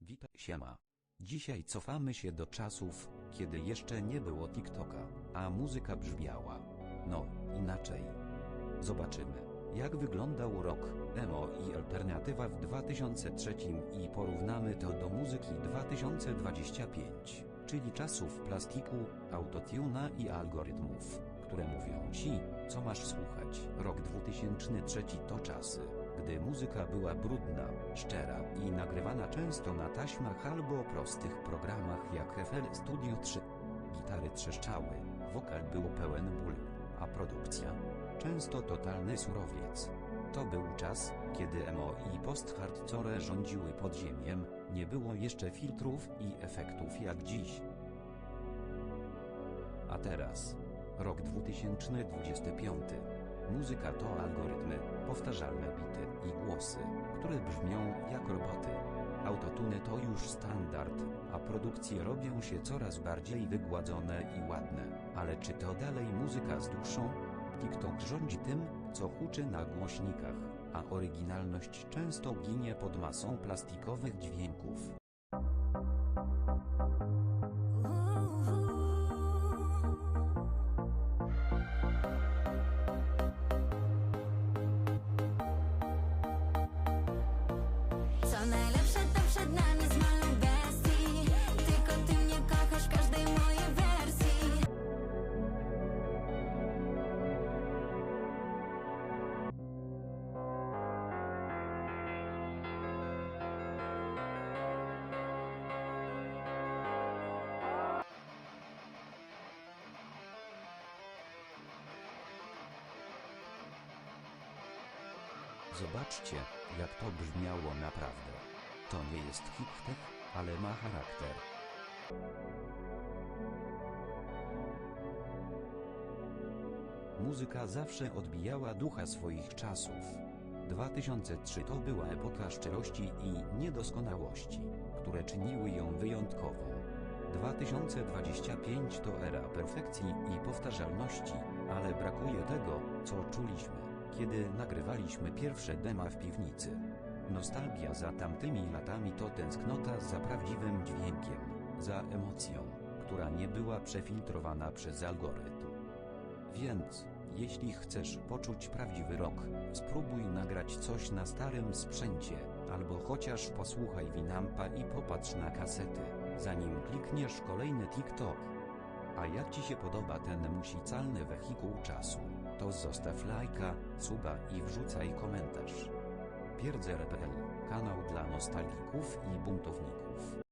Witaj siema. Dzisiaj cofamy się do czasów, kiedy jeszcze nie było TikToka, a muzyka brzmiała. No, inaczej. Zobaczymy, jak wyglądał rok emo i alternatywa w 2003 i porównamy to do muzyki 2025, czyli czasów plastiku, autotuna i algorytmów, które mówią ci, co masz słuchać. Rok 2003 to czasy, gdy muzyka była brudna, szczera i nagrywana często na taśmach albo prostych programach jak FL Studio 3. Gitary trzeszczały, wokal był pełen bólu, a produkcja często totalny surowiec. To był czas, kiedy emo i post-hardcore rządziły podziemiem, nie było jeszcze filtrów i efektów jak dziś. A teraz, rok 2025. Muzyka to algorytmy, powtarzalne bity i głosy, które brzmią jak roboty. Autotuny to już standard, a produkcje robią się coraz bardziej wygładzone i ładne. Ale czy to dalej muzyka z duszą? TikTok rządzi tym, co huczy na głośnikach, a oryginalność często ginie pod masą plastikowych dźwięków. Zobaczcie, jak to brzmiało naprawdę. To nie jest hip-hop, ale ma charakter. Muzyka zawsze odbijała ducha swoich czasów. 2003 to była epoka szczerości i niedoskonałości, które czyniły ją wyjątkową. 2025 to era perfekcji i powtarzalności, ale brakuje tego, co czuliśmy, kiedy nagrywaliśmy pierwsze dema w piwnicy. Nostalgia za tamtymi latami to tęsknota za prawdziwym dźwiękiem, za emocją, która nie była przefiltrowana przez algorytm. Więc, jeśli chcesz poczuć prawdziwy rok, spróbuj nagrać coś na starym sprzęcie, albo chociaż posłuchaj Winampa i popatrz na kasety, zanim klikniesz kolejny TikTok. A jak Ci się podoba ten musicalny wehikuł czasu, to zostaw lajka, suba i wrzucaj komentarz. Pierdzer.pl, kanał dla nostalgików i buntowników.